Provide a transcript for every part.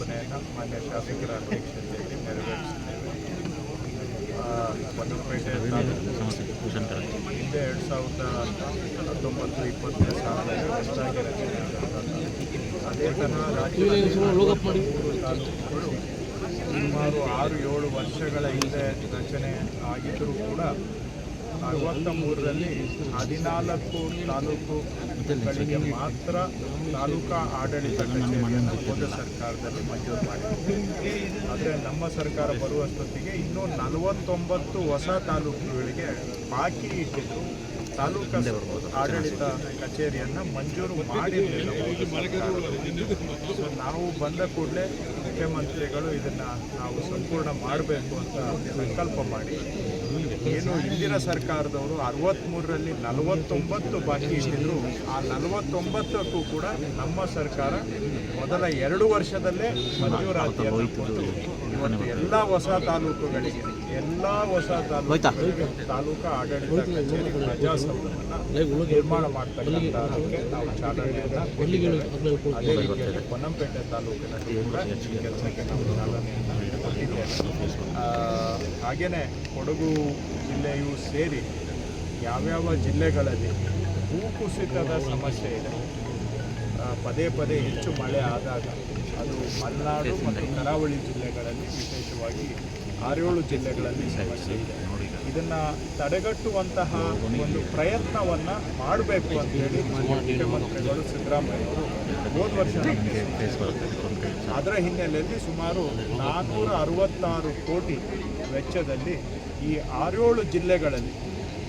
ಮಾನ್ಯ ಶಾಸಕರ ಅಧ್ಯಕ್ಷತೆಯಲ್ಲಿ ಹಿಂದೆ ಎರಡು ಸಾವಿರದ ಹತ್ತೊಂಬತ್ತು ಇಪ್ಪತ್ತನೇ ಸಾಲಿನಲ್ಲಿ ಹೊಸದಾಗಿ ಅದೇ ತರಹ ರಾಜ್ಯದಲ್ಲಿ ಸುಮಾರು ಆರು ಏಳು ವರ್ಷಗಳ ಹಿಂದೆ ರಚನೆ ಆಗಿದ್ದರೂ ಕೂಡ ಅರವತ್ತ ಮೂರರಲ್ಲಿ ಹದಿನಾಲ್ಕು ತಾಲೂಕುಗಳಿಗೆ ಮಾತ್ರ ತಾಲೂಕಾ ಆಡಳಿತ ಕಚೇರಿಯನ್ನು ಹೋದ ಸರ್ಕಾರದಲ್ಲಿ ಮಂಜೂರು ಮಾಡಿದೆ. ಆದರೆ ನಮ್ಮ ಸರ್ಕಾರ ಬರುವಷ್ಟೊತ್ತಿಗೆ ಇನ್ನೂ ನಲವತ್ತೊಂಬತ್ತು ಹೊಸ ತಾಲೂಕುಗಳಿಗೆ ಬಾಕಿ ಇಟ್ಟಿದ್ದು ತಾಲೂಕಲ್ಲಿ ಆಡಳಿತ ಕಚೇರಿಯನ್ನು ಮಂಜೂರು ಮಾಡಿರಲಿಲ್ಲ. ನಾವು ಬಂದ ಕೂಡಲೇ ಮುಖ್ಯಮಂತ್ರಿಗಳು ಇದನ್ನು ನಾವು ಸಂಪೂರ್ಣ ಮಾಡಬೇಕು ಅಂತ ಸಂಕಲ್ಪ ಮಾಡಿ. ಏನು ಹಿಂದಿನ ಸರ್ಕಾರದವರು ಅರವತ್ತ್ಮೂರರಲ್ಲಿ ನಲವತ್ತೊಂಬತ್ತು ಬಾಕಿ ಇಟ್ಟಿದ್ರು ಆ ನಲವತ್ತೊಂಬತ್ತಕ್ಕೂ ಕೂಡ ನಮ್ಮ ಸರ್ಕಾರ ಮೊದಲ ಎರಡು ವರ್ಷದಲ್ಲೇ ಮಂಜೂರಾತಿಯನ್ನು ಇವತ್ತು ಎಲ್ಲ ಹೊಸ ತಾಲೂಕುಗಳಿಗೆ ಎಲ್ಲ ಹೊಸ ತಾಲೂಕು ತಾಲೂಕು ಆಡಳಿತ ಕಚೇರಿ ಪ್ರಜಾಸೌಧವನ್ನು ನಿರ್ಮಾಣ ಮಾಡ್ತಕ್ಕಂಥದ್ದಕ್ಕೆ ನಾವು ಚಾಲನೆಯನ್ನು. ಅದೇ ರೀತಿಯಲ್ಲಿ ಪೊನ್ನಂಪೇಟೆ ತಾಲೂಕಿನಲ್ಲಿ ಕೂಡ ಈ ಕೆಲಸಕ್ಕೆ ನಾವು ಚಾಲನೆಯನ್ನು ಕೊಟ್ಟಿದ್ದೇವೆ. ಆ, ಹಾಗೇನೆ ಕೊಡಗು ಜಿಲ್ಲೆಯೂ ಸೇರಿ ಯಾವ್ಯಾವ ಜಿಲ್ಲೆಗಳಲ್ಲಿ ಭೂಕುಸಿತದ ಸಮಸ್ಯೆ ಇದೆ ಪದೇ ಪದೇ ಹೆಚ್ಚು ಮಳೆ ಆದಾಗ ಅದು ಮಲೆನಾಡು ಮತ್ತು ಕರಾವಳಿ ಜಿಲ್ಲೆಗಳಲ್ಲಿ ವಿಶೇಷವಾಗಿ ಆರೇಳು ಜಿಲ್ಲೆಗಳಲ್ಲಿ ಸಮಸ್ಯೆ ಇದೆ. ಇದನ್ನು ತಡೆಗಟ್ಟುವಂತಹ ಒಂದು ಪ್ರಯತ್ನವನ್ನು ಮಾಡಬೇಕು ಅಂತೇಳಿ ಮುಖ್ಯಮಂತ್ರಿಗಳು ಸಿದ್ದರಾಮಯ್ಯವರು ಹೋದ ವರ್ಷ ಅದರ ಹಿನ್ನೆಲೆಯಲ್ಲಿ ಸುಮಾರು ನಾನ್ನೂರ ಅರವತ್ತಾರು ಕೋಟಿ ವೆಚ್ಚದಲ್ಲಿ ಈ ಆರೇಳು ಜಿಲ್ಲೆಗಳಲ್ಲಿ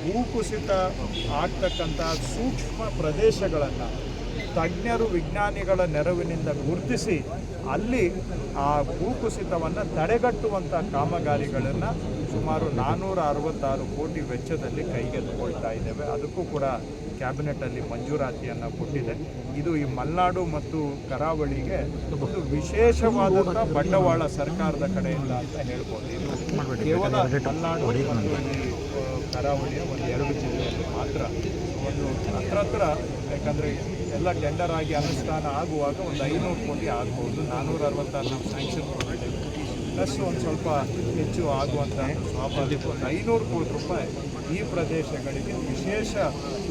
ಭೂಕುಸಿತ ಆಗ್ತಕ್ಕಂಥ ಸೂಕ್ಷ್ಮ ಪ್ರದೇಶಗಳನ್ನು ತಜ್ಞರು ವಿಜ್ಞಾನಿಗಳ ನೆರವಿನಿಂದ ಗುರುತಿಸಿ ಅಲ್ಲಿ ಆ ಭೂಕುಸಿತವನ್ನು ತಡೆಗಟ್ಟುವಂಥ ಕಾಮಗಾರಿಗಳನ್ನು ಸುಮಾರು ನಾನ್ನೂರ ಅರವತ್ತಾರು ಕೋಟಿ ವೆಚ್ಚದಲ್ಲಿ ಕೈಗೆತ್ತಿಕೊಳ್ತಾ ಇದ್ದೇವೆ. ಅದಕ್ಕೂ ಕೂಡ ಕ್ಯಾಬಿನೆಟಲ್ಲಿ ಮಂಜೂರಾತಿಯನ್ನು ಕೊಟ್ಟಿದೆ. ಇದು ಈ ಮಲೆನಾಡು ಮತ್ತು ಕರಾವಳಿಗೆ ಒಂದು ವಿಶೇಷವಾದಂಥ ಬಂಡವಾಳ ಸರ್ಕಾರದ ಕಡೆಯಿಂದ ಅಂತ ಹೇಳ್ಬೋದು. ಇದು ಕೇವಲ ಮಲೆನಾಡು ಕರಾವಳಿಯ ಒಂದು ಎರಡು ಜಿಲ್ಲೆಯಲ್ಲಿ ಮಾತ್ರ ಒಂದು ಹತ್ರ ಹತ್ರ ಯಾಕಂದರೆ ಎಲ್ಲ ಟೆಂಡರ್ ಆಗಿ ಅನುಷ್ಠಾನ ಆಗುವಾಗ ಒಂದು ಐನೂರು ಕೋಟಿ ಆಗ್ಬೋದು ನಾನ್ನೂರ ಅರವತ್ತಾರು ನಾವು ಸ್ಯಾಂಕ್ಷನ್ ಕೊಟ್ಟಿದ್ದೇವೆ ಪ್ಲಸ್ ಒಂದು ಸ್ವಲ್ಪ ಹೆಚ್ಚು ಆಗುವಂಥ ಸ್ವಾಭಾವಿಕ ಒಂದು ಐನೂರು ಕೋಟಿ ರೂಪಾಯಿ ಈ ಪ್ರದೇಶಗಳಿಗೆ ವಿಶೇಷ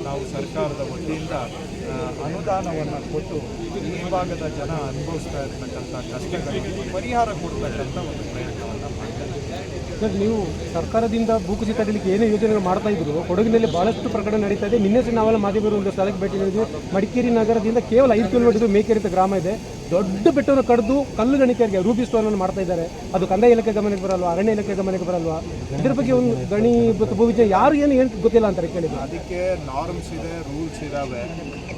ನಾವು ಸರ್ಕಾರದ ವತಿಯಿಂದ ಅನುದಾನವನ್ನು ಕೊಟ್ಟು ಈ ಭಾಗದ ಜನ ಅನುಭವಿಸ್ತಾ ಇರ್ತಕ್ಕಂಥ ಕಷ್ಟಗಳಿಗೆ ಪರಿಹಾರ ಕೊಡ್ತಕ್ಕಂಥ ಒಂದು ಪ್ರಯತ್ನವನ್ನು ಮಾಡ್ತಾರೆ ಸರ್, ನೀವು ಸರ್ಕಾರದಿಂದ ಭೂಕುಸಿತ ತಡೀಲಿಕ್ಕೆ ಏನೇ ಯೋಜನೆಗಳು ಮಾಡ್ತಾ ಇದ್ರು ಕೊಡಗಿನಲ್ಲಿ ಬಹಳಷ್ಟು ಪ್ರಕರಣ ನಡೀತಾ ಇದೆ. ನಿನ್ನೆ ನಾವೆಲ್ಲ ಮಾಧ್ಯಮರು ಒಂದು ಸ್ಥಳಕ್ಕೆ ಭೇಟಿ ನೀಡಿದ್ವಿ. ಮಡಿಕೇರಿ ನಗರದಿಂದ ಕೇವಲ ಐದು ಕಿಲೋಮೀಟರ್ ಮೇಕೇರಿ ಅಂತ ಗ್ರಾಮ ಇದೆ. ದೊಡ್ಡ ಬೆಟ್ಟವನ್ನು ಕಡಿದು ಕಲ್ಲು ಗಣಿಕರಿಗೆ ರೂಬಿ ಸ್ಟೋನ್ ಮಾಡ್ತಾ ಇದ್ದಾರೆ. ಅದು ಕಂದಾಯ ಇಲಾಖೆ ಗಮನಕ್ಕೆ ಬರಲ್ವಾ, ಅರಣ್ಯ ಇಲಾಖೆ ಗಮನಕ್ಕೆ ಬರಲ್ವಾ? ಇದ್ರ ಬಗ್ಗೆ ಒಂದು ಗಣಿ ಭೂವಿಜ್ಞಾನ ಯಾರು ಏನು ಏನು ಗೊತ್ತಿಲ್ಲ ಅಂತಾರೆ ಕೇಳಿದ್ರು. ಅದಕ್ಕೆ ನಾರ್ಮ್ಸ್ ಇದೆ ರೂಲ್ಸ್ ಇದ್ದಾವೆ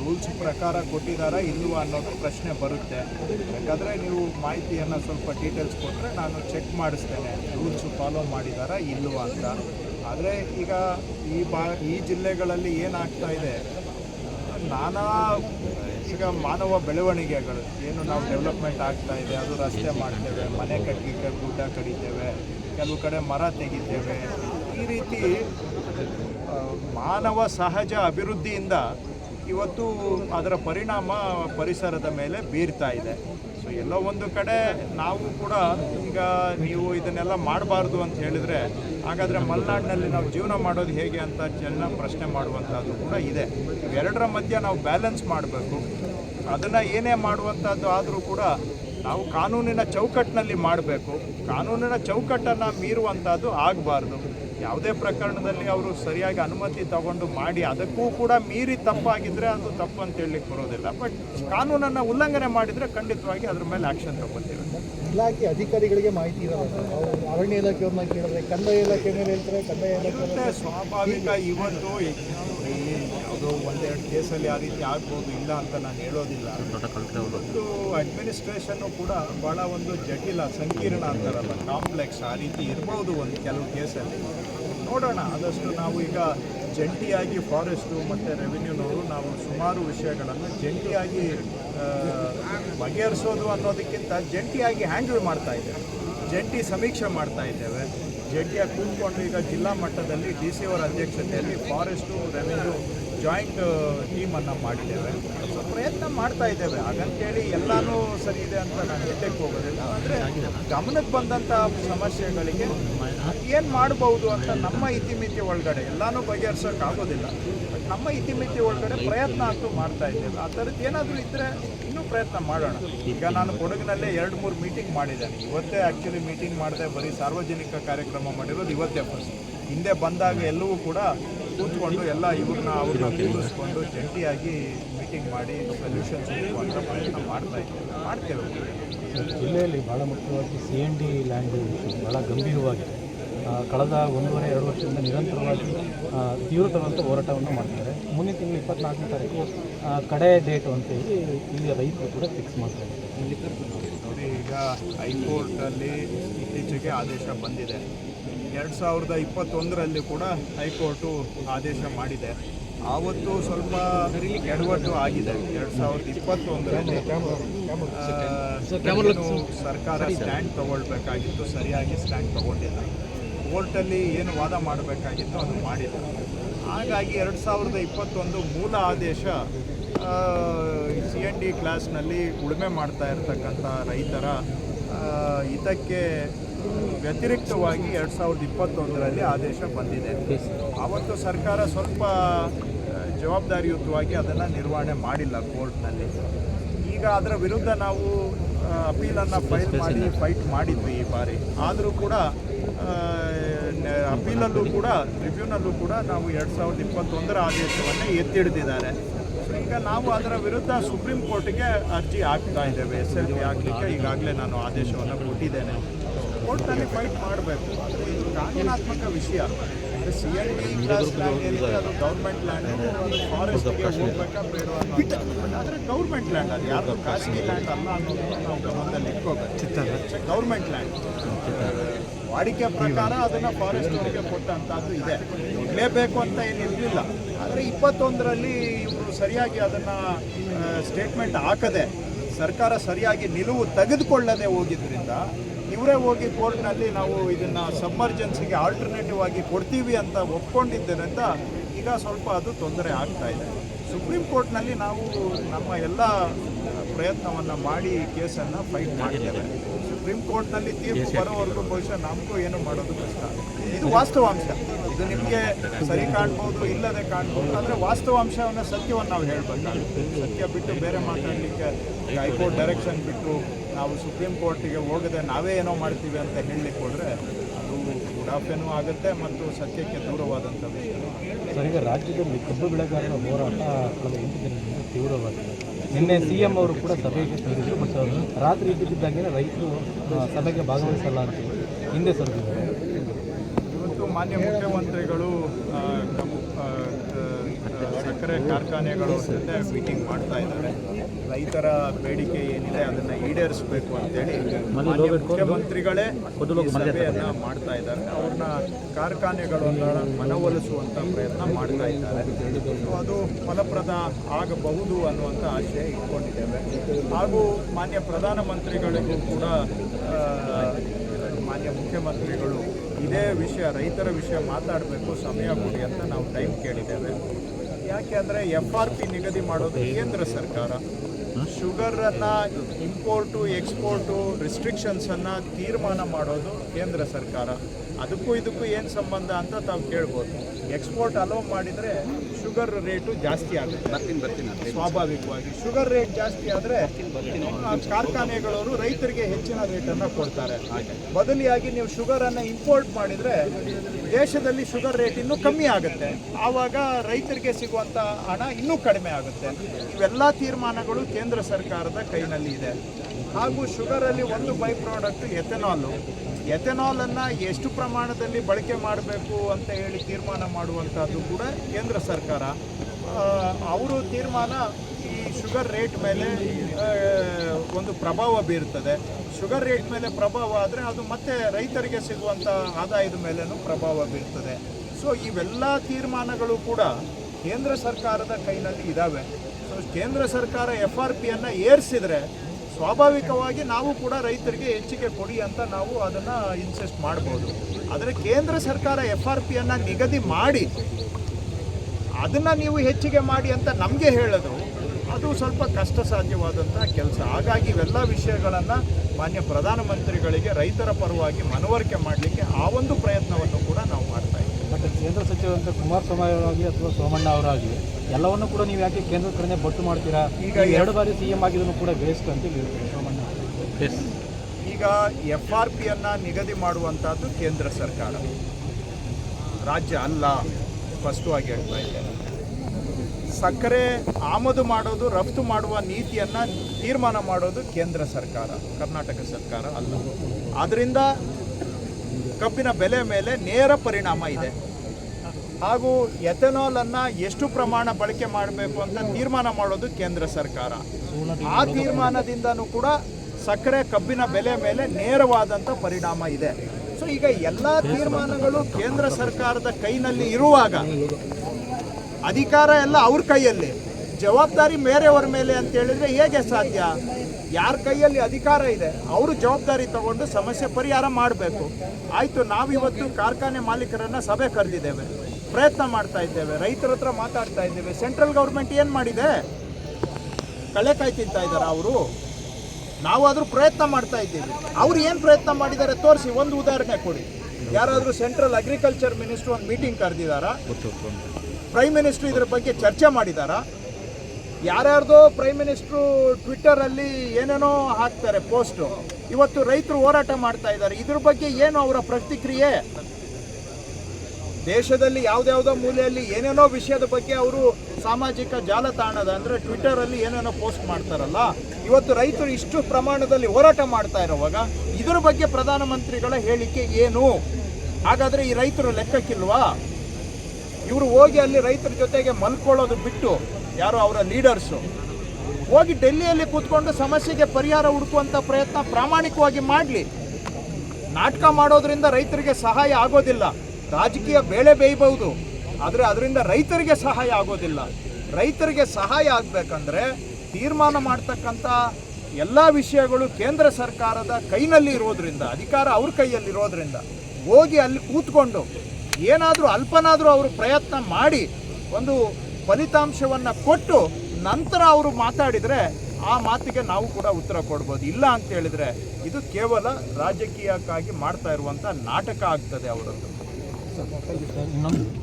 ರೂಲ್ಸ್ ಪ್ರಕಾರ ಕೊಟ್ಟಿದ್ದಾರಾ, ಇಲ್ವಾ ಅನ್ನೋದು ಪ್ರಶ್ನೆ ಬರುತ್ತೆ. ಯಾಕಂದ್ರೆ ನೀವು ಮಾಹಿತಿಯನ್ನು ಸ್ವಲ್ಪ ಡೀಟೇಲ್ಸ್ ಕೊಟ್ಟರೆ ನಾನು ಚೆಕ್ ಮಾಡಿಸ್ತೇನೆ ರೂಲ್ಸ್ ಫಾಲೋ ಮಾಡಿದಾರಾ, ಇಲ್ವಾ ಅಂತ. ಆದರೆ ಈಗ ಈ ಬಾ, ಈ ಜಿಲ್ಲೆಗಳಲ್ಲಿ ಏನಾಗ್ತಾ ಇದೆ? ನಾನಾ ಈಗ ಮಾನವ ಬೆಳವಣಿಗೆಗಳು, ಏನು ನಾವು ಡೆವಲಪ್ಮೆಂಟ್ ಆಗ್ತಾ ಇದೆ, ಅದು ರಸ್ತೆ ಮಾಡ್ತೇವೆ, ಮನೆ ಕಟ್ಟಲಿಕ್ಕೆ ಗುಡ್ಡ ಕಡಿತೇವೆ, ಕೆಲವು ಕಡೆ ಮರ ತೆಗಿತೇವೆ. ಈ ರೀತಿ ಮಾನವ ಸಹಜ ಅಭಿವೃದ್ಧಿಯಿಂದ ಇವತ್ತು ಅದರ ಪರಿಣಾಮ ಪರಿಸರದ ಮೇಲೆ ಬೀರ್ತಾ ಇದೆ. ಎಲ್ಲೋ ಒಂದು ಕಡೆ ನಾವು ಕೂಡ ಈಗ ನೀವು ಇದನ್ನೆಲ್ಲ ಮಾಡಬಾರ್ದು ಅಂತ ಹೇಳಿದರೆ, ಹಾಗಾದರೆ ಮಲೆನಾಡಿನಲ್ಲಿ ನಾವು ಜೀವನ ಮಾಡೋದು ಹೇಗೆ ಅಂತ ಜನ ಪ್ರಶ್ನೆ ಮಾಡುವಂಥದ್ದು ಕೂಡ ಇದೆ. ಎರಡರ ಮಧ್ಯೆ ನಾವು ಬ್ಯಾಲೆನ್ಸ್ ಮಾಡಬೇಕು. ಅದನ್ನು ಏನೇ ಮಾಡುವಂಥದ್ದು ಆದರೂ ಕೂಡ ನಾವು ಕಾನೂನಿನ ಚೌಕಟ್ಟಿನಲ್ಲಿ ಮಾಡಬೇಕು. ಕಾನೂನಿನ ಚೌಕಟ್ಟನ್ನು ಮೀರುವಂಥದ್ದು ಆಗಬಾರ್ದು. ಯಾವುದೇ ಪ್ರಕರಣದಲ್ಲಿ ಅವರು ಸರಿಯಾಗಿ ಅನುಮತಿ ತಗೊಂಡು ಮಾಡಿ ಅದಕ್ಕೂ ಕೂಡ ಮೀರಿ ತಪ್ಪಾಗಿದ್ರೆ ಅದು ತಪ್ಪು ಅಂತ ಹೇಳಲಿಕ್ಕೆ ಬರೋದಿಲ್ಲ. ಬಟ್ ಕಾನೂನನ್ನು ಉಲ್ಲಂಘನೆ ಮಾಡಿದರೆ ಖಂಡಿತವಾಗಿ ಅದ್ರ ಮೇಲೆ ಆಕ್ಷನ್ ತಗೋತೀವಿ ಇಲಾಖೆ ಅಧಿಕಾರಿಗಳಿಗೆ ಮಾಹಿತಿ ಅರಣ್ಯ ಇಲಾಖೆಯವ್ರನ್ನ ಕೇಳಿದ್ರೆ ಕಂದಾಯ ಇಲಾಖೆ ಮೇಲೆ ಹೇಳ್ತಾರೆ ಕಂದಾಯ ಇಲಾಖೆ ಸ್ವಾಭಾವಿಕ ಇವತ್ತು ಯಾವುದೋ ಒಂದೆರಡು ಕೇಸಲ್ಲಿ ಆ ರೀತಿ ಆಗ್ಬೋದು ಇಲ್ಲ ಅಂತ ನಾನು ಹೇಳೋದಿಲ್ಲ. ಇವತ್ತು ಅಡ್ಮಿನಿಸ್ಟ್ರೇಷನ್ನು ಕೂಡ ಭಾಳ ಒಂದು ಜಟಿಲ ಸಂಕೀರ್ಣ ಅಂತಾರಲ್ಲ ಕಾಂಪ್ಲೆಕ್ಸ್ ಆ ರೀತಿ ಇರ್ಬೋದು ಒಂದು ಕೆಲವು ಕೇಸಲ್ಲಿ. ನೋಡೋಣ. ಆದಷ್ಟು ನಾವು ಈಗ ಜಂಟಿಯಾಗಿ ಫಾರೆಸ್ಟು ಮತ್ತು ರೆವಿನ್ಯೂನವರು ನಾವು ಸುಮಾರು ವಿಷಯಗಳನ್ನು ಜಂಟಿಯಾಗಿ ಬಗೆಹರಿಸೋದು ಅನ್ನೋದಕ್ಕಿಂತ ಜಂಟಿಯಾಗಿ ಹ್ಯಾಂಡಲ್ ಮಾಡ್ತಾ ಇದ್ದೇವೆ. ಜಂಟಿ ಸಮೀಕ್ಷೆ ಮಾಡ್ತಾ ಇದ್ದೇವೆ. ಜಂಟಿಯಾಗಿ ಕೂತ್ಕೊಂಡು ಈಗ ಜಿಲ್ಲಾ ಮಟ್ಟದಲ್ಲಿ ಡಿ ಸಿ ಅವರ ಅಧ್ಯಕ್ಷತೆಯಲ್ಲಿ ಫಾರೆಸ್ಟು, ರೆವಿನ್ಯೂ ಜಾಯಿಂಟ್ ಟೀಮನ್ನು ಮಾಡಿದ್ದೇವೆ. ಸೊ ಪ್ರಯತ್ನ ಮಾಡ್ತಾ ಇದ್ದೇವೆ. ಹಾಗಂತೇಳಿ ಎಲ್ಲನೂ ಸರಿ ಇದೆ ಅಂತ ನಾನು ಎದ್ದಕ್ಕೆ ಹೋಗೋದಿಲ್ಲ. ಆದರೆ ಗಮನಕ್ಕೆ ಬಂದಂಥ ಸಮಸ್ಯೆಗಳಿಗೆ ಏನು ಮಾಡಬಹುದು ಅಂತ ನಮ್ಮ ಇತಿಮಿತಿ ಒಳಗಡೆ, ಎಲ್ಲನೂ ಬಗೆಹರಿಸೋಕ್ಕಾಗೋದಿಲ್ಲ ಬಟ್ ನಮ್ಮ ಇತಿಮಿತಿ ಒಳಗಡೆ ಪ್ರಯತ್ನ ಅಂತೂ ಮಾಡ್ತಾ ಇದ್ದೇವೆ. ಆ ಥರದ್ದು ಏನಾದರೂ ಇದ್ದರೆ ಇನ್ನೂ ಪ್ರಯತ್ನ ಮಾಡೋಣ. ಈಗ ನಾನು ಕೊಡಗಿನಲ್ಲೇ ಎರಡು, ಮೂರು ಮೀಟಿಂಗ್ ಮಾಡಿದ್ದೇನೆ. ಇವತ್ತೇ ಆ್ಯಕ್ಚುಲಿ ಮೀಟಿಂಗ್ ಮಾಡದೆ ಬರೀ ಸಾರ್ವಜನಿಕ ಕಾರ್ಯಕ್ರಮ ಮಾಡಿರೋದು ಇವತ್ತೇ ಫಸ್ಟ್ ಹಿಂದೆ ಬಂದಾಗ ಎಲ್ಲವೂ ಕೂಡ ಕೂತ್ಕೊಂಡು ಎಲ್ಲ ಇವ್ರನ್ನ ಅವ್ರನ್ನ ಕೂರಿಸ್ಕೊಂಡು ಜಂಟಿಯಾಗಿ ಮೀಟಿಂಗ್ ಮಾಡಿ ಸೊಲ್ಯೂಷನ್ಸ್ ಅಂತ ಪ್ರಯತ್ನ ಮಾಡ್ತಾ ಇದ್ದೇವೆ. ಮಾಡ್ತೇವೆ. ಜಿಲ್ಲೆಯಲ್ಲಿ ಭಾಳ ಮುಖ್ಯವಾಗಿ ಸಿ ಎನ್ ಡಿ ಲ್ಯಾಂಡ್ ಭಾಳ ಗಂಭೀರವಾಗಿದೆ. ಕಳೆದ ಒಂದೂವರೆ ಎರಡು ವರ್ಷದಿಂದ ನಿರಂತರವಾಗಿ ತೀವ್ರತರವಾದ ಹೋರಾಟವನ್ನು ಮಾಡ್ತಾರೆ ಮುಂದಿನ ತಿಂಗಳು ಇಪ್ಪತ್ನಾಲ್ಕನೇ ತಾರೀಕು ಕಡೆ ಡೇಟು ಅಂತೇಳಿ ಇಲ್ಲಿ ರೈತರು ಕೂಡ ಫಿಕ್ಸ್ ಮಾಡ್ತಾರೆ. ನೋಡಿ ಈಗ ಹೈಕೋರ್ಟಲ್ಲಿ ಇತ್ತೀಚೆಗೆ ಆದೇಶ ಬಂದಿದೆ. ಎರಡು ಸಾವಿರದ ಇಪ್ಪತ್ತೊಂದರಲ್ಲಿ ಕೂಡ ಹೈಕೋರ್ಟು ಆದೇಶ ಮಾಡಿದೆ. ಆವತ್ತು ಸ್ವಲ್ಪ ಎಡವಟ್ಟು ಆಗಿದೆ. ಎರಡು ಸಾವಿರದ ಇಪ್ಪತ್ತೊಂದರಲ್ಲಿ ಸರ್ಕಾರ ಸ್ಟ್ಯಾಂಡ್ ತಗೊಳ್ಬೇಕಾಗಿತ್ತು ಸರಿಯಾಗಿ ಸ್ಟ್ಯಾಂಡ್ ತಗೊಂಡಿಲ್ಲ. ಕೋರ್ಟಲ್ಲಿ ಏನು ವಾದ ಮಾಡಬೇಕಾಗಿತ್ತು ಅದು ಮಾಡಿಲ್ಲ. ಹಾಗಾಗಿ ಎರಡು ಸಾವಿರದ ಇಪ್ಪತ್ತೊಂದು ಮೂಲ ಆದೇಶ ಸಿ ಎನ್ ಡಿ ಕ್ಲಾಸ್ನಲ್ಲಿ ಉಳುಮೆ ಮಾಡ್ತಾ ಇರ್ತಕ್ಕಂಥ ರೈತರ ಇದಕ್ಕೆ ಹಿತಕ್ಕೆ ವ್ಯತಿರಿಕ್ತವಾಗಿ ಎರಡು ಸಾವಿರದ ಇಪ್ಪತ್ತೊಂದರಲ್ಲಿ ಆದೇಶ ಬಂದಿದೆ. ಆವತ್ತು ಸರ್ಕಾರ ಸ್ವಲ್ಪ ಜವಾಬ್ದಾರಿಯುತವಾಗಿ ಅದನ್ನು ನಿರ್ವಹಣೆ ಮಾಡಿಲ್ಲ ಕೋರ್ಟ್ನಲ್ಲಿ. ಈಗ ಅದರ ವಿರುದ್ಧ ನಾವು ಅಪೀಲನ್ನು ಫೈಲ್ ಮಾಡಿ ಫೈಟ್ ಮಾಡಿದ್ವಿ ಈ ಬಾರಿ. ಆದರೂ ಕೂಡ ಅಪೀಲಲ್ಲೂ ಕೂಡ ರಿವ್ಯೂನಲ್ಲೂ ಕೂಡ ನಾವು ಎರಡು ಸಾವಿರದ ಇಪ್ಪತ್ತೊಂದರ ಆದೇಶವನ್ನು ಎತ್ತಿಡ್ದಿದ್ದಾರೆ ಸೊ ಈಗ ನಾವು ಅದರ ವಿರುದ್ಧ ಸುಪ್ರೀಂ ಕೋರ್ಟಿಗೆ ಅರ್ಜಿ ಹಾಕ್ತಾ ಇದ್ದೇವೆ. ಎಸ್ ಎಲ್ ಪಿ ಹಾಕಲಿಕ್ಕೆ ಈಗಾಗಲೇ ನಾನು ಆದೇಶವನ್ನು ಕೊಟ್ಟಿದ್ದೇನೆ. ಕೋರ್ಟ್ನಲ್ಲಿ ಫೈಟ್ ಮಾಡಬೇಕು. ಆದರೆ ಇದು ಕಾನೂನಾತ್ಮಕ ವಿಷಯ. C N D class land ಏನಿದೆ ಅದು ಗೌರ್ಮೆಂಟ್ ಲ್ಯಾಂಡ್ ಅದು ಫಾರೆಸ್ಟ್ಗೆ ಹೋಗ್ಬೇಕಾ ಬೇಡ ಅನ್ನೋದು ಆದರೆ ಗೌರ್ಮೆಂಟ್ ಲ್ಯಾಂಡ್ ಅದು. ಯಾರ್ದು ಖಾಸಗಿ ಲ್ಯಾಂಡ್ ಅಲ್ಲ ಅನ್ನೋದನ್ನು ನಾವು ಗಮನದಲ್ಲಿ ಇಟ್ಕೋಬೇಕು. ಗೌರ್ಮೆಂಟ್ ಲ್ಯಾಂಡ್ ವಾಡಿಕೆ ಪ್ರಕಾರ ಅದನ್ನು ಫಾರೆಸ್ಟ್ ಅವರಿಗೆ ಕೊಟ್ಟಂಥದ್ದು ಇದೆ. ಕೊಡಲೇಬೇಕು ಅಂತ ಏನು ಇರಲಿಲ್ಲ. ಆದರೆ ಇಪ್ಪತ್ತೊಂದರಲ್ಲಿ ಇವರು ಸರಿಯಾಗಿ ಅದನ್ನು ಸ್ಟೇಟ್ಮೆಂಟ್ ಹಾಕದೆ ಸರ್ಕಾರ ಸರಿಯಾಗಿ ನಿಲುವು ತೆಗೆದುಕೊಳ್ಳದೆ ಹೋಗಿದ್ರಿಂದ ಇವರೇ ಹೋಗಿ ಕೋರ್ಟ್ನಲ್ಲಿ ನಾವು ಇದನ್ನು ಸಬ್ಮರ್ಜೆನ್ಸಿಗೆ ಆಲ್ಟರ್ನೇಟಿವ್ ಆಗಿ ಕೊಡ್ತೀವಿ ಅಂತ ಒಪ್ಕೊಂಡಿದ್ದರಿಂದ ಈಗ ಸ್ವಲ್ಪ ಅದು ತೊಂದರೆ ಆಗ್ತಾ ಇದೆ. ಸುಪ್ರೀಂ ಕೋರ್ಟ್ನಲ್ಲಿ ನಾವು ನಮ್ಮ ಎಲ್ಲ ಪ್ರಯತ್ನವನ್ನು ಮಾಡಿ ಈ ಕೇಸನ್ನು ಫೈಟ್ ಮಾಡಿದ್ದೇವೆ ಸುಪ್ರೀಂ ಕೋರ್ಟ್ನಲ್ಲಿ ತೀರ್ಪು ಬರೋವರೆಗೂ ಬಹುಶಃ ನಮಗೂ ಏನು ಮಾಡೋದು ಕಷ್ಟ. ಇದು ವಾಸ್ತವಾಂಶ. ಇದು ನಿಮಗೆ ಸರಿ ಕಾಣ್ಬೋದು ಇಲ್ಲದೆ ಕಾಣ್ಬೋದು ಆದರೆ ವಾಸ್ತವಾಂಶವನ್ನು ಸತ್ಯವನ್ನು ನಾವು ಹೇಳಬೇಕಾಗುತ್ತೆ ಸತ್ಯ ಬಿಟ್ಟು ಬೇರೆ ಮಾತಾಡಲಿಕ್ಕೆ ಹೈಕೋರ್ಟ್ ಡೈರೆಕ್ಷನ್ ಬಿಟ್ಟು ನಾವು ಸುಪ್ರೀಂ ಕೋರ್ಟಿಗೆ ಹೋಗದೆ ನಾವೇ ಏನೋ ಮಾಡ್ತೀವಿ ಅಂತ ಹೇಳಲಿಕ್ಕೆ ಹೋದರೆ ಅದು ಉಡಾಫೆನೂ ಆಗುತ್ತೆ ಮತ್ತು ಸತ್ಯಕ್ಕೆ ದೂರವಾದಂಥ ವಿಷಯ ಸರ್, ಈಗ ರಾಜ್ಯದಲ್ಲಿ ಕಬ್ಬು ಬೆಳೆಗಾರರ ಹೋರಾಟ ಕಳೆದ ಎಂಟು ದಿನದಿಂದ ತೀವ್ರವಾಗಿದೆ. ನಿನ್ನೆ ಸಿ ಎಂ ಅವರು ಕೂಡ ಸಭೆಗೆ ಸೇರಿದರು ಬಟ್ ರಾತ್ರಿ ಇದ್ದಿದ್ದಾಗೆ ರೈತರು ಸಭೆಗೆ ಭಾಗವಹಿಸಲ್ಲ ಅಂತ ಹಿಂದೆ ಸರಿದಿದ್ದಾರೆ ಇವತ್ತು ಮಾನ್ಯ ಮುಖ್ಯಮಂತ್ರಿಗಳು ಸಕ್ಕರೆ ಕಾರ್ಖಾನೆಗಳು ಜೊತೆ ಮೀಟಿಂಗ್ ಮಾಡ್ತಾ ಇದ್ದಾರೆ. ರೈತರ ಬೇಡಿಕೆ ಏನಿದೆ ಅದನ್ನು ಈಡೇರಿಸಬೇಕು ಅಂತೇಳಿ ಮುಖ್ಯಮಂತ್ರಿಗಳೇ ಸಭೆಯನ್ನ ಮಾಡ್ತಾ ಇದ್ದಾರೆ. ಅವ್ರನ್ನ ಕಾರ್ಖಾನೆಗಳನ್ನ ಮನವೊಲಿಸುವಂತ ಪ್ರಯತ್ನ ಮಾಡ್ತಾ ಇದ್ದಾರೆ. ಅದು ಫಲಪ್ರದ ಆಗಬಹುದು ಅನ್ನುವಂಥ ಆಶಯ ಇಟ್ಕೊಂಡಿದ್ದೇವೆ. ಹಾಗೂ ಮಾನ್ಯ ಪ್ರಧಾನಮಂತ್ರಿಗಳಿಗೂ ಕೂಡ ಮಾನ್ಯ ಮುಖ್ಯಮಂತ್ರಿಗಳು ಇದೇ ವಿಷಯ ರೈತರ ವಿಷಯ ಮಾತಾಡಬೇಕು ಸಮಯ ಕೊಡಿ ಅಂತ ನಾವು ಟೈಮ್ ಕೇಳಿದ್ದೇವೆ. ಯಾಕೆ ಅಂದರೆ ಎಫ್ ಆರ್ ಪಿ ನಿಗದಿ ಮಾಡೋದು ಕೇಂದ್ರ ಸರ್ಕಾರ. ಶುಗರನ್ನು ಇಂಪೋರ್ಟು ಎಕ್ಸ್ಪೋರ್ಟು ರಿಸ್ಟ್ರಿಕ್ಷನ್ಸನ್ನು ತೀರ್ಮಾನ ಮಾಡೋದು ಕೇಂದ್ರ ಸರ್ಕಾರ. ಅದಕ್ಕೂ ಇದಕ್ಕೂ ಏನು ಸಂಬಂಧ ಅಂತ ತಾವು ಕೇಳ್ಬೋದು. ಎಕ್ಸ್ಪೋರ್ಟ್ ಅಲೋ ಮಾಡಿದರೆ ಶುಗರ್ ರೇಟು ಜಾಸ್ತಿ ಆಗುತ್ತೆ. ಸ್ವಾಭಾವಿಕವಾಗಿ. ಶುಗರ್ ರೇಟ್ ಜಾಸ್ತಿ ಆದರೆ ಕಾರ್ಖಾನೆಗಳವರು ರೈತರಿಗೆ ಹೆಚ್ಚಿನ ರೇಟನ್ನು ಕೊಡ್ತಾರೆ. ಬದಲಿಯಾಗಿ ನೀವು ಶುಗರನ್ನು ಇಂಪೋರ್ಟ್ ಮಾಡಿದರೆ ದೇಶದಲ್ಲಿ ಶುಗರ್ ರೇಟ್ ಇನ್ನೂ ಕಮ್ಮಿ ಆಗುತ್ತೆ. ಆವಾಗ ರೈತರಿಗೆ ಸಿಗುವಂಥ ಹಣ ಇನ್ನೂ ಕಡಿಮೆ ಆಗುತ್ತೆ. ಇವೆಲ್ಲ ತೀರ್ಮಾನಗಳು ಕೇಂದ್ರ ಸರ್ಕಾರದ ಕೈನಲ್ಲಿ ಇದೆ. ಹಾಗೂ ಶುಗರಲ್ಲಿ ಒಂದು ಬೈ ಪ್ರಾಡಕ್ಟ್ ಎಥೆನಾಲು. ಎಥೆನಾಲನ್ನು ಎಷ್ಟು ಪ್ರಮಾಣದಲ್ಲಿ ಬಳಕೆ ಮಾಡಬೇಕು ಅಂತ ಹೇಳಿ ತೀರ್ಮಾನ ಮಾಡುವಂಥದ್ದು ಕೂಡ ಕೇಂದ್ರ ಸರ್ಕಾರ. ಅವರು ತೀರ್ಮಾನ ಈ ಶುಗರ್ ರೇಟ್ ಮೇಲೆ ಒಂದು ಪ್ರಭಾವ ಬೀರುತ್ತದೆ ಶುಗರ್ ರೇಟ್ ಮೇಲೆ ಪ್ರಭಾವ ಆದರೆ ಅದು ಮತ್ತೆ ರೈತರಿಗೆ ಸಿಗುವಂಥ ಆದಾಯದ ಮೇಲೂ ಪ್ರಭಾವ ಬೀರ್ತದೆ. ಸೊ, ಇವೆಲ್ಲ ತೀರ್ಮಾನಗಳು ಕೂಡ ಕೇಂದ್ರ ಸರ್ಕಾರದ ಕೈನಲ್ಲಿ ಇದ್ದಾವೆ ಸೊ, ಕೇಂದ್ರ ಸರ್ಕಾರ ಎಫ್ ಆರ್ ಪಿಯನ್ನು ಏರಿಸಿದರೆ ಸ್ವಾಭಾವಿಕವಾಗಿ ನಾವು ಕೂಡ ರೈತರಿಗೆ ಹೆಚ್ಚಿಗೆ ಕೊಡಿ ಅಂತ ನಾವು ಅದನ್ನು ಇನ್ಸೆಸ್ಟ್ ಮಾಡ್ಬೋದು. ಆದರೆ ಕೇಂದ್ರ ಸರ್ಕಾರ ಎಫ್ ಆರ್ ಪಿಯನ್ನು ನಿಗದಿ ಮಾಡಿ, ಅದನ್ನು ನೀವು ಹೆಚ್ಚಿಗೆ ಮಾಡಿ ಅಂತ ನಮಗೆ ಹೇಳೋದು, ಅದು ಸ್ವಲ್ಪ ಕಷ್ಟ ಸಾಧ್ಯವಾದಂಥ ಕೆಲಸ. ಹಾಗಾಗಿ ಇವೆಲ್ಲ ವಿಷಯಗಳನ್ನು ಮಾನ್ಯ ಪ್ರಧಾನಮಂತ್ರಿಗಳಿಗೆ, ರೈತರ ಪರವಾಗಿ ಮನವರಿಕೆ ಮಾಡಲಿಕ್ಕೆ ಆ ಒಂದು ಪ್ರಯತ್ನವನ್ನು ಕೂಡ ನಾವು ಮಾಡ್ತಾ ಇದ್ದೀವಿ. ಬಟ್ ಕೇಂದ್ರ ಸಚಿವರಂತ ಕುಮಾರಸ್ವಾಮಿ ಅವರಾಗಲಿ ಅಥವಾ ಸೋಮಣ್ಣ ಅವರಾಗಲಿ ಎಲ್ಲವನ್ನು ಕೂಡ ನೀವು ಯಾಕೆ ಕೇಂದ್ರ ಕಡೆ ಬಟ್ಟು ಮಾಡ್ತೀರಾ? ಈಗ ಎರಡು ಬಾರಿ ಸಿ ಎಂ ಆಗಿದ್ದನ್ನು ಕೂಡ ವೇಸ್ಟ್ ಅಂತ ಹೇಳ್ತೀವಿ ಸೋಮಣ್ಣ. ಈಗ ಎಫ್ ಆರ್ ಪಿಯನ್ನು ನಿಗದಿ ಮಾಡುವಂಥದ್ದು ಕೇಂದ್ರ ಸರ್ಕಾರ. ರಾಜ್ಯ ಅಲ್ಲ ಸ್ಪಷ್ಟವಾಗಿ ಹೇಳ್ತಾ ಇದೆ ಸಕ್ಕರೆ ಆಮದು ಮಾಡೋದು ರಫ್ತು ಮಾಡುವ ನೀತಿಯನ್ನು ತೀರ್ಮಾನ ಮಾಡೋದು ಕೇಂದ್ರ ಸರ್ಕಾರ ಕರ್ನಾಟಕ ಸರ್ಕಾರ ಅಲ್ಲ. ಆದ್ದರಿಂದ ಕಬ್ಬಿನ ಬೆಲೆ ಮೇಲೆ ನೇರ ಪರಿಣಾಮ ಇದೆ. ಹಾಗೂ ಎಥೆನಾಲನ್ನು ಎಷ್ಟು ಪ್ರಮಾಣ ಬಳಕೆ ಮಾಡಬೇಕು ಅಂತ ತೀರ್ಮಾನ ಮಾಡೋದು ಕೇಂದ್ರ ಸರ್ಕಾರ. ಆ ತೀರ್ಮಾನದಿಂದನೂ ಕೂಡ ಸಕ್ಕರೆ ಕಬ್ಬಿನ ಬೆಲೆ ಮೇಲೆ ನೇರವಾದಂಥ ಪರಿಣಾಮ ಇದೆ. ಸೊ ಈಗ ಎಲ್ಲ ತೀರ್ಮಾನಗಳು ಕೇಂದ್ರ ಸರ್ಕಾರದ ಕೈನಲ್ಲಿ ಇರುವಾಗ ಅಧಿಕಾರ ಎಲ್ಲ ಅವ್ರ ಕೈಯಲ್ಲಿ. ಜವಾಬ್ದಾರಿ ಬೇರೆಯವರ ಮೇಲೆ ಅಂತ ಹೇಳಿದ್ರೆ ಹೇಗೆ ಸಾಧ್ಯ? ಯಾರ ಕೈಯಲ್ಲಿ ಅಧಿಕಾರ ಇದೆ, ಅವರು ಜವಾಬ್ದಾರಿ ತಗೊಂಡು ಸಮಸ್ಯೆ ಪರಿಹಾರ ಮಾಡಬೇಕು. ಆಯಿತು, ನಾವಿವತ್ತು ಕಾರ್ಖಾನೆ ಮಾಲೀಕರನ್ನು ಸಭೆ ಕರೆದಿದ್ದೇವೆ. ಪ್ರಯತ್ನ ಮಾಡ್ತಾ ಇದ್ದೇವೆ. ರೈತರ ಹತ್ರ ಮಾತಾಡ್ತಾ ಇದ್ದೇವೆ. ಸೆಂಟ್ರಲ್ ಗೌರ್ಮೆಂಟ್ ಏನು ಮಾಡಿದೆ? ಕಳೆಕಾಯಿ ತಿಂತಾ ಇದ್ದಾರೆ ಅವರು? ನಾವಾದರೂ ಪ್ರಯತ್ನ ಮಾಡ್ತಾ ಇದ್ದೀವಿ. ಅವ್ರು ಏನು ಪ್ರಯತ್ನ ಮಾಡಿದ್ದಾರೆ ತೋರಿಸಿ, ಒಂದು ಉದಾಹರಣೆ ಕೊಡಿ. ಯಾರಾದರೂ ಸೆಂಟ್ರಲ್ ಅಗ್ರಿಕಲ್ಚರ್ ಮಿನಿಸ್ಟ್ರ್ ಒಂದು ಮೀಟಿಂಗ್ ಕರೆದಿದ್ದಾರಾ? ಪ್ರೈಮ್ ಮಿನಿಸ್ಟ್ರು ಇದ್ರ ಬಗ್ಗೆ ಚರ್ಚೆ ಮಾಡಿದಾರಾ ಯಾರ್ಯಾರ್ದೋ ಪ್ರೈಮ್ ಮಿನಿಸ್ಟ್ರು ಟ್ವಿಟ್ಟರಲ್ಲಿ ಏನೇನೋ ಹಾಕ್ತಾರೆ ಪೋಸ್ಟು ಇವತ್ತು ರೈತರು ಹೋರಾಟ ಮಾಡ್ತಾ ಇದ್ದಾರೆ. ಇದ್ರ ಬಗ್ಗೆ ಏನು ಅವರ ಪ್ರತಿಕ್ರಿಯೆ? ದೇಶದಲ್ಲಿ ಯಾವುದ್ಯಾವುದೋ ಮೂಲೆಯಲ್ಲಿ ಏನೇನೋ ವಿಷಯದ ಬಗ್ಗೆ ಅವರು ಸಾಮಾಜಿಕ ಜಾಲತಾಣದ, ಅಂದರೆ ಟ್ವಿಟ್ಟರಲ್ಲಿ ಏನೇನೋ ಪೋಸ್ಟ್ ಮಾಡ್ತಾರಲ್ಲ, ಇವತ್ತು ರೈತರು ಇಷ್ಟು ಪ್ರಮಾಣದಲ್ಲಿ ಹೋರಾಟ ಮಾಡ್ತಾ ಇರುವಾಗ ಇದರ ಬಗ್ಗೆ ಪ್ರಧಾನಮಂತ್ರಿಗಳ ಹೇಳಿಕೆ ಏನು? ಹಾಗಾದರೆ ಈ ರೈತರು ಲೆಕ್ಕಕ್ಕಿಲ್ವಾ? ಇವರು ಹೋಗಿ ಅಲ್ಲಿ ರೈತರ ಜೊತೆಗೆ ಮಲ್ಕೊಳ್ಳೋದು ಬಿಟ್ಟು ಯಾರು ಅವರ ಲೀಡರ್ಸು ಹೋಗಿ ಡೆಲ್ಲಿಯಲ್ಲಿ ಕೂತ್ಕೊಂಡು ಸಮಸ್ಯೆಗೆ ಪರಿಹಾರ ಹುಡುಕುವಂಥ ಪ್ರಯತ್ನ ಪ್ರಾಮಾಣಿಕವಾಗಿ ಮಾಡಲಿ. ನಾಟಕ ಮಾಡೋದ್ರಿಂದ ರೈತರಿಗೆ ಸಹಾಯ ಆಗೋದಿಲ್ಲ. ರಾಜಕೀಯ ಬೇಳೆ ಬೇಯಬಹುದು, ಆದರೆ ಅದರಿಂದ ರೈತರಿಗೆ ಸಹಾಯ ಆಗೋದಿಲ್ಲ. ರೈತರಿಗೆ ಸಹಾಯ ಆಗಬೇಕಂದ್ರೆ ತೀರ್ಮಾನ ಮಾಡ್ತಕ್ಕಂಥ ಎಲ್ಲ ವಿಷಯಗಳು ಕೇಂದ್ರ ಸರ್ಕಾರದ ಕೈನಲ್ಲಿ ಇರೋದ್ರಿಂದ, ಅಧಿಕಾರ ಅವ್ರ ಕೈಯಲ್ಲಿ ಇರೋದ್ರಿಂದ ಹೋಗಿ ಅಲ್ಲಿ ಕೂತ್ಕೊಂಡು ಏನಾದರೂ ಅಲ್ಪನಾದರೂ ಅವರು ಪ್ರಯತ್ನ ಮಾಡಿ ಒಂದು ಫಲಿತಾಂಶವನ್ನು ಕೊಟ್ಟು ನಂತರ ಅವರು ಮಾತಾಡಿದರೆ ಆ ಮಾತಿಗೆ ನಾವು ಕೂಡ ಉತ್ತರ ಕೊಡ್ಬೋದು. ಇಲ್ಲ ಅಂತ ಹೇಳಿದರೆ ಇದು ಕೇವಲ ರಾಜಕೀಯಕ್ಕಾಗಿ ಮಾಡ್ತಾ ಇರುವಂಥ ನಾಟಕ ಆಗ್ತದೆ ಅವರದ್ದು. 嗯